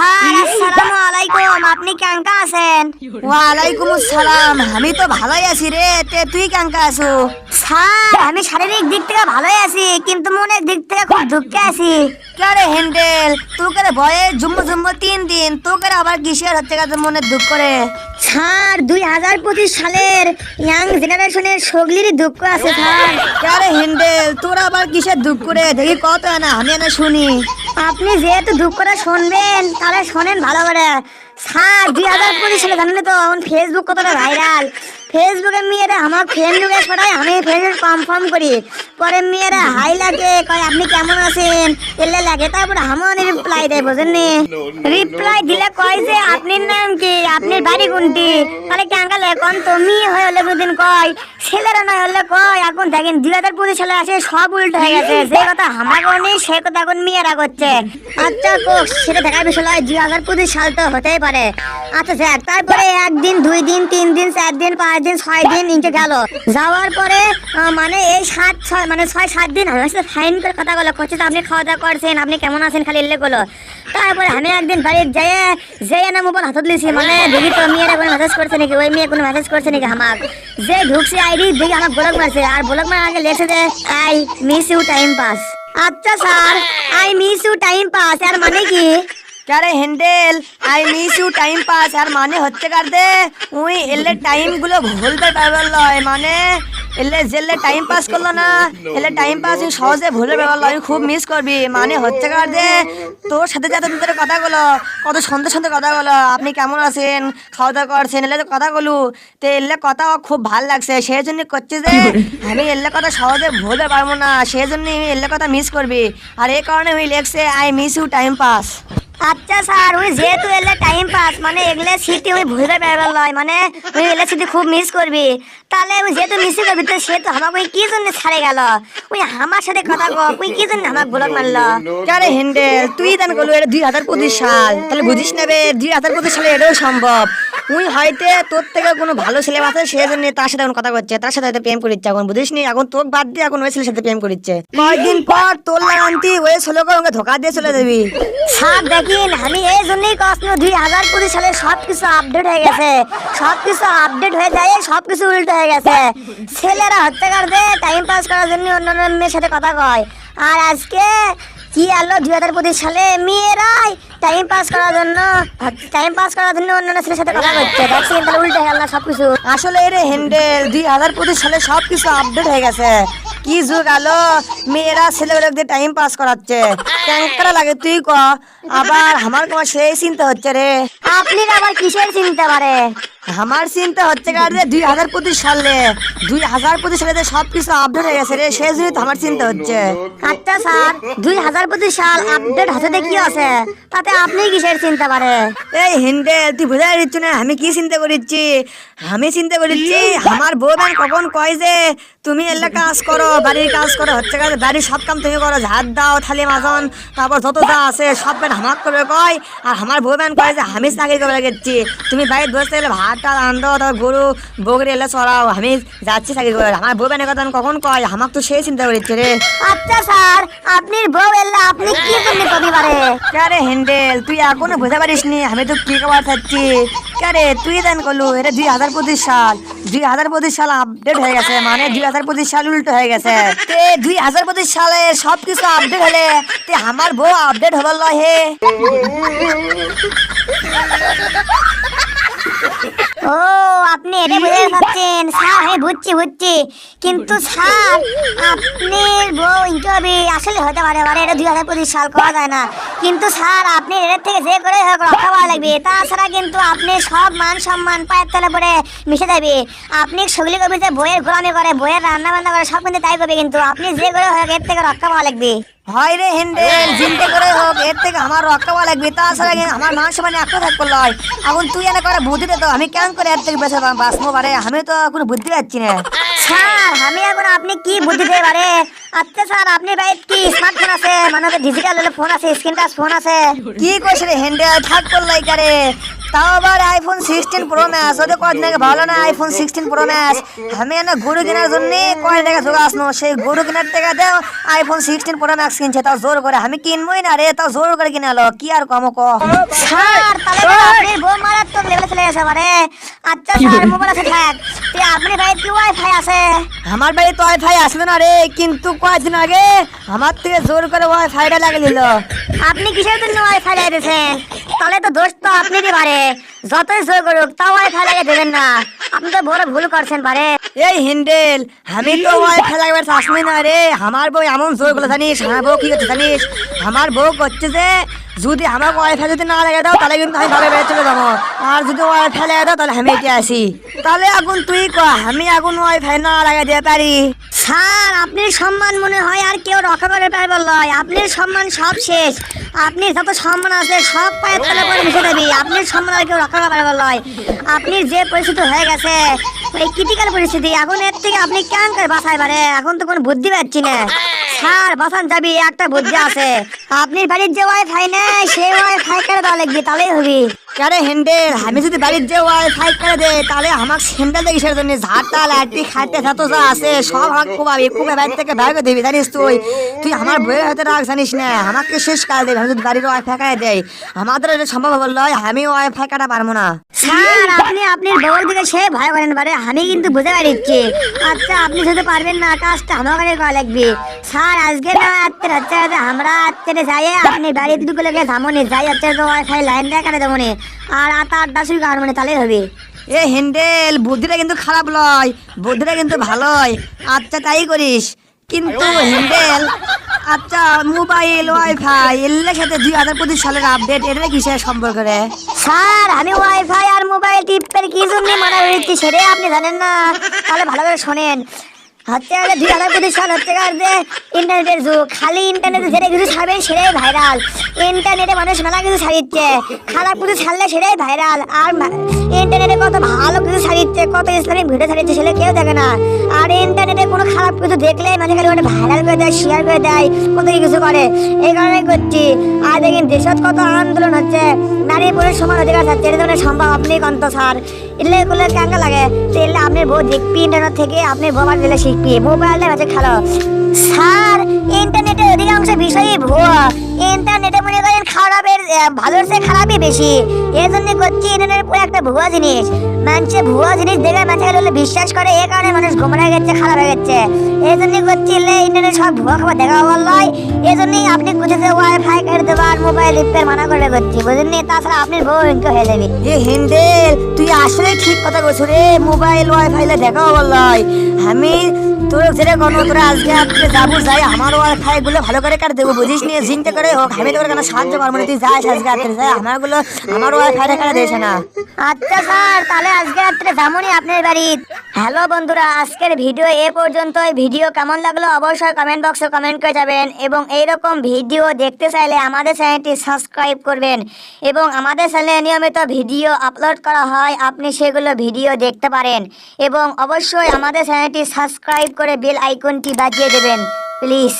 Sir আসসালামু আলাইকুম। আপনি কেঙ্কা আছেন? ওয়ালাইকুম আসসালাম। আমি তো ভালোই আছি রে। তে তুই কেঙ্কা আছো? স্যার আমি শারীরিক দিক থেকে ভালোই আছি কিন্তু মনের দিক থেকে খুব দুঃখে আছি। হ্যান্ডেল? তোকে ভয়ে জুম্মু জুম্মু তিন দিন। তোকে আবার কিসের মনে দুঃখ করে স্যার দুই হাজার পঁচিশ সালের ইয়াং জেনারেশনের সগলিরই দুঃখ আছে স্যার। হ্যান্ডেল? তোর আবার কিসের দুঃখ করে দেখি কত না আমি না শুনি। আপনি যেহেতু দুঃখটা শুনবেন তাহলে শোনেন ভালো করে। স্যার দুই হাজার কুড়ি সালে জানেন তো এখন ফেসবুক কতটা ভাইরাল ফেসবুকে মেয়েরা আমার ফ্রেন্ড লুকে সবাই আমি ফ্রেন্ড কনফার্ম করি। পরে মেয়েরা হাই লাগে কয় আপনি কেমন আছেন? এলে লাগে তারপরে আমার রিপ্লাই দেয় বোঝেন রিপ্লাই দিলে কয় যে আপনার নাম কি? বাড়ি কোনটি তাহলে কেঙ্গালে কোন তুমি হয়ে হলে বুদিন কয় ছেলেরা নয় হলে কয় এখন দেখেন দুই হাজার পঁচিশ সালে আসে, সব উল্টো হয়ে গেছে। যে কথা আমার নেই, সে কথা এখন মেয়েরা করছে। আচ্ছা কোক, সেটা দেখার বিষয় নয় দুই হাজার পঁচিশ সাল তো হতেই পারে। আচ্ছা দেখ তারপরে একদিন, দুই দিন, তিন দিন, চার দিন, পাঁচ দিন, ছয় দিন ইঞ্চে গেল। যাওয়ার পরে মানে এই সাত, ছয় মানে ছয়, সাত দিন আমার সাথে ফাইন করে কথা বলো করছে আপনি খাওয়া দাওয়া করছেন, আপনি কেমন আছেন খালি এলে গুলো তারপরে আমি একদিন বাড়ির যেয়ে যেয়ে না মোবাইল হাতত লিছি মানে দেখি তো মেয়েরা কোনো মেসেজ করছে নাকি? ওই মেয়ে কোনো মেসেজ করছে নাকি আমার যে ঢুকছে আইডি, দেখি আমার ব্লক মারছে। আর ব্লক মারার আগে লেখছে যে I miss you time pass আচ্ছা sir I miss you time pass আর মানে কি? আরে handle I miss you time pass আর মানে হচ্ছে কার দে? উই এলে টাইমগুলো ভুলতে পারবার লয় মানে? এলে জেলে টাইম পাস করল না। এলে টাইম পাস সহজে ভুলে পারবার লয় খুব মিস করবি। মানে হচ্ছে কার দে তোর সাথে যাতে তোদের কথা গুলো কত সুন্দর সুন্দর কথা গুলো আপনি কেমন আছেন? খাওয়া দাওয়া করছেন? এলে তো কথা বলু। তো এলে কথা খুব ভালো লাগছে। সেই জন্য করছে যে, আমি এলে কথা সহজে ভুলতে পারব না। সেই জন্য এলে কথা মিস করবি। আর এই কারণে ওই লেখছে I miss you time pass আচ্ছা স্যার, ওই যেহেতু এলে টাইম পাস মানে এগুলো স্মৃতি ওই ভুলতে পারবার মানে ওই এলে স্মৃতি খুব মিস করবি। তাহলে যেহেতু মিস করবি তো সে তো আমাকে ওই কি জন্য ছাড়ে গেল? ওই আমার সাথে কথা কো ওই কি জন্য আমার ব্লক মারলো? আরে হেন্ডেল তুই দান করল এটা দুই হাজার পঁচিশ সাল। তাহলে বুঝিস নেবে দুই হাজার পঁচিশ সালে এটাও সম্ভব। তুই হয়তো তোর থেকে কোনো ভালো ছেলে আছে সেই জন্য তার সাথে এখন কথা করছে তার সাথে হয়তো প্রেম করিচ্ছে এখন বুঝিস নি? এখন তোর বাদ দিয়ে এখন ওই ছেলের সাথে প্রেম করিচ্ছে। কয়েকদিন পর তোর লাগান্তি ওই ছেলে ওকে ধোকা দিয়ে চলে যাবি। স্যার দেখিন আমি এই জন্যই কষ্ট দুই হাজার পঁচিশ সালে সব কিছু আপডেট হয়ে গেছে। সব কিছু আপডেট হয়ে যায় সব কিছু উল্টো হয়ে গেছে। ছেলেরা হত্যা করবে টাইম পাস করার জন্য অন্যান্য মেয়ের সাথে কথা কয়। আর আজকে কি আলো দুই হাজার পঁচিশ সালে? মেয়েরাই টাইম পাস করার জন্য টাইম পাস করার জন্য অন্যান্য ছেলের সাথে কথা করছে দেখছেন তাহলে উল্টো গেল না সব কিছু আসলে এরে হ্যান্ডেল দুই হাজার পঁচিশ সালে সব কিছু আপডেট হয়ে গেছে। কি যুগ আলো মেয়েরা ছেলেগুলোকে টাইম পাস করাচ্ছে। ক্যাঙ্কারা লাগে তুই ক। আবার আমার তোমার সেই চিন্তা হচ্ছে রে। আপনি আবার কিসের চিনতে পারে আমার চিন্তা হচ্ছে কার রে দুই হাজার পঁচিশ সালে দুই হাজার পঁচিশ সালে যে সব কিছু আপডেট হয়ে গেছে রে সেই জন্যই তো আমার চিন্তা হচ্ছে। আচ্ছা স্যার দুই হাজার পঁচিশ সাল আপডেট হাতে কি আছে। তাতে আপনি কিসের চিনতে করে? এই হিন্দে তুই বুঝা যাচ্ছ না আমি কি চিন্তা করিচ্ছি? আমি চিন্তা করিচ্ছি আমার বউ কখন কয় যে তুমি এলে কাজ করো বাড়ির কাজ করো হচ্ছে কাজ বাড়ির সব কাম তুমি করো ঝাড় দাও থালি মাজন তারপর যত যা আছে সব ব্যান হামাক করবে কয় আর আমার বউ ব্যান কয় যে আমি চাকরি করে গেছি? তুমি বাড়ির বসে এলে ভাত টাল আনতো তারপর গরু বগরি এলে চড়াও আমি যাচ্ছি চাকরি করে আমার বউ ব্যানের কথা কখন কয়? আমাক তো সেই চিন্তা করিচ্ছে রে। আচ্ছা স্যার আপনার বউ এলে আপনি কি জন্য কবি পারে আরে হ্যান্ডেল তুই এখনও বুঝতে পারিস নি আমি তো কি খবর থাকছি আরে তুই দেন করলু এটা দুই হাজার পঁচিশ সাল দুই হাজার পঁচিশ সাল আপডেট হয়ে গেছে মানে দুই হাজার পঁচিশ সাল উল্টো হয়ে গেছে। তে দুই হাজার পঁচিশ সালে সব কিছু আপডেট হলে তে আমার বউ আপডেট হবার লয় হে ও, আপনি এটা বুঝে পাচ্ছেন। স্যার, আমি বুঝছি বুঝছি। কিন্তু স্যার, আপনার বউ ইন্টারভি আসলে হতে পারে পারে এটা দুই হাজার পঁচিশ সাল করা যায় না। কিন্তু স্যার, আপনি এর থেকে যে করে হোক রক্ষা পাওয়া লাগবে। তাছাড়া কিন্তু আপনি সব মান সম্মান পায়ের তলে পড়ে মিশে যাবে। আপনি সেগুলি করবে যে বইয়ের গোলামি করে, বইয়ের রান্না বান্না করে, সব কিন্তু তাই করবে কিন্তু আপনি যে করে হোক এর থেকে রক্ষা পাওয়া লাগবে। হয় রে হ্যান্ডেল জিনতে করে হোক, এর থেকে আমার রক্ষা পাওয়া লাগবে। তাছাড়া কি আমার মান সম্মানে একটা থাকব লয় এখন তুই এনে করে বুদ্ধি দে তো, আমি কেন করে এর থেকে বেঁচে বাঁচবো পারে, আমি তো কোনো বুদ্ধি পাচ্ছি না। স্যার আমি এখন আপনি কি বুদ্ধি দিতে পারে? আচ্ছা স্যার আপনি ভাই কি স্মার্টফোন আছে? মানে ডিজিটাল ফোন আছে স্ক্রিন টাচ ফোন আছে। কি করছে রে হ্যান্ডেল থাক করলাই কারে তাও আবার আইফোন সিক্সটিন প্রো ম্যাক্স ওদের কদিন আগে ভালো না আইফোন সিক্সটিন প্রো ম্যাক্স আমি না গরু কেনার জন্য কয় টাকা জোগা আসনো। সেই গরু কেনার টাকা দেও আইফোন সিক্সটিন প্রো ম্যাক্স কিনছে। তাও জোর করে। আমি কিনবই না রে তাও জোর করে কিনে আলো। কি আর কম ক? স্যার তাহলে আপনি বউ মারাত্মক লেভেলে চলে গেছে মানে আচ্ছা স্যার মোবাইল আছে থাক। তুই আপনি ভাই কি ওয়াইফাই আছে? আমার বাড়ি তো ওয়াইফাই আসবে না রে কিন্তু কয়েকদিন আগে আমার থেকে জোর করে ওয়াইফাইটা লাগিয়ে দিল। আপনি কিসের জন্য ওয়াইফাই লাগিয়েছেন? তাহলে তো দোষ তো আপনারই পারে যতই জোর করুক তাও ওয়াইফাই লাগিয়ে দেবেন না। আপনি তো বড় ভুল করছেন পারে এই হিন্ডেল, আমি তো ওয়াইফাই লাগাবার আসবই না রে। আমার বউ এমন জোরগুলো জানিস? আমার বউ কি করছে, জানিস? আমার বউ করছে যে, যদি আমাকে ওয়াইফাই যদি না লাগিয়ে দাও, তাহলে কিন্তু আমি ভাবে বেড়ে চলে যাব। আর যদি ওয়াইফাই লাগিয়ে দাও, তাহলে আমি এটি আসি। তাহলে এখন তুই ক আমি এখন ওয়াইফাই না লাগিয়ে দিতে পারি। স্যার আপনি সম্মান মনে হয় আর কেউ রক্ষা করে পারবে লয়। আপনার সম্মান সব শেষ। আপনি যত সম্মান আছে, সব পায়ের তলে করে মিশে দেবি আপনার সম্মান আর কেউ রক্ষা করে পারবে লয়। আপনি যে পরিস্থিতি হয়ে গেছে এই ক্রিটিক্যাল পরিস্থিতি, এখন এর থেকে আপনি কেন করে বাঁচাই পারে? এখন তো কোনো বুদ্ধি পাচ্ছি না। স্যার বাসান যাবি, একটা বুদ্ধি আছে। আপনি বাড়ির যে ওয়াইফাই নেই, সেই ওয়াইফাই করে দেওয়া লাগবে? তাহলেই হবি। আরে হ্যান্ডেল আমি যদি বাড়ির যে ওয়াইফাই করে দে তাহলে আমার স্যান্ডেল দেখি সেটার জন্য। ঝাড়টা লাইটি খাইতে যত যা আছে, সব আমাকে কুবাবি কুবে বাড়ি থেকে বাইরে করে দিবি, জানিস তুই? তুই আমার বইয়ের হাতে রাখ জানিস না, আমাকে শেষ কাজ দেবে আমি যদি বাড়ির ওয়াইফাই কাটা দেয় আমাদের এটা সম্ভব হবে লয় আমি ওয়াইফাই কাটা পারব না। স্যার, আপনি আপনার বউর দিকে সে ভয় করেন পারে আমি কিন্তু বুঝতে পারছি। আচ্ছা আপনি যদি পারবেন না, কাজটা আমার করা লাগবে। স্যার, আজকে না হচ্ছে যে আমরা আজকে যাই আপনি বাড়ির দুটো লেগে থামনি যাই আচ্ছা ওয়াইফাই লাইন দিয়ে কাটে দেবো। আর আট আটটা শুরু কাটবো নি, তাহলেই হবে। এ হ্যান্ডেল বুদ্ধিটা কিন্তু খারাপ লয় বুদ্ধিটা কিন্তু ভালোই আচ্ছা তাই করিস। কিন্তু হ্যান্ডেল আচ্ছা মোবাইল ওয়াইফাই এর সাথে দুই হাজার পঁচিশ সালের আপডেট এটা কিসের সম্পর্ক রে? স্যার আমি ওয়াইফাই আর মোবাইল টিপের কি জন্য মানা হয়েছি সেটাই আপনি জানেন না। তাহলে ভালো করে শোনেন। হচ্ছে গেলে দুই হাজার সাল হচ্ছে যে ইন্টারনেটের যুগ। খালি ইন্টারনেটে যেটা কিছু ছাড়বেন সেটাই ভাইরাল ইন্টারনেটে মানুষ মেলা কিছু ছাড়িচ্ছে। খারাপ কিছু ছাড়লে সেটাই ভাইরাল আর ইন্টারনেটে কত ভালো কিছু ছাড়িচ্ছে, কত ইসলামিক ভিডিও ছাড়িচ্ছে সেটা কেউ দেখে না। আর ইন্টারনেটে কোনো খারাপ কিছু দেখলেই মানে খালি ওটা ভাইরাল করে দেয় শেয়ার করে দেয়, কত কিছু করে। এই কারণে করছি। আর দেখেন দেশত কত আন্দোলন হচ্ছে। নারী পুরুষ সমান অধিকার থাকছে এটা ধরনের সম্ভব আপনি কন্ত স্যার এলে এগুলো কেঙ্গা লাগে? তো এলে আপনি বউ দেখবি ইন্টারনেট থেকে আপনি মোবাইল দিলে শিখবি। মোবাইলটা আছে খেলো। স্যার ইন্টারনেটের অধিকাংশ বিষয়ই ভুয়া। ইন্টারনেটে মনে করেন খারাপের ভালোর চেয়ে খারাপই বেশি। এই জন্য করছি ইন্টারনেট পুরো একটা ভুয়া জিনিস। মানুষে ভুয়া জিনিস দেখে মানুষ হলে বিশ্বাস করে এই কারণে মানুষ গোমরা হয়ে গেছে, খারাপ হয়ে গেছে। এই জন্য করছি ইন্টারনেট সব ভুয়া খবর দেখা বললয় এই জন্যই আপনি কোথাতে ওয়াইফাই করে দেবার মোবাইল রিপেয়ার মানা করে করছি, বুঝলেন তাছাড়া আপনার বউ ইনকে হয়ে যাবে। এ হ্যান্ডেল তুই আসলে ঠিক কথা বলছো রে মোবাইল ওয়াইফাইলে দেখাও বললাই আমি তোর তোরা আজকে আজকে যাব যাই আমার ওয়াইফাই গুলো ভালো করে কাট দেবো বুঝিস নিয়ে করে হোক আমি তোর কেন সাহায্য পারব না? তুই যাস আজকে রাত্রে যাই আমারগুলো আমার ওয়াইফাইটা কাটে দিয়েছে না। আচ্ছা স্যার তাহলে আজকে রাত্রে আপনার বাড়ি হ্যালো বন্ধুরা আজকের ভিডিও এ পর্যন্ত ভিডিও কেমন লাগল অবশ্যই কমেন্ট বক্সে কমেন্ট করে যাবেন এবং এইরকম ভিডিও দেখতে চাইলে আমাদের চ্যানেলটি সাবস্ক্রাইব করবেন। এবং আমাদের চ্যানেলে নিয়মিত ভিডিও আপলোড করা হয় আপনি সেগুলো ভিডিও দেখতে পারেন। এবং অবশ্যই আমাদের চ্যানেলটি সাবস্ক্রাইব করে বেল আইকনটি বাজিয়ে দেবেন প্লিজ।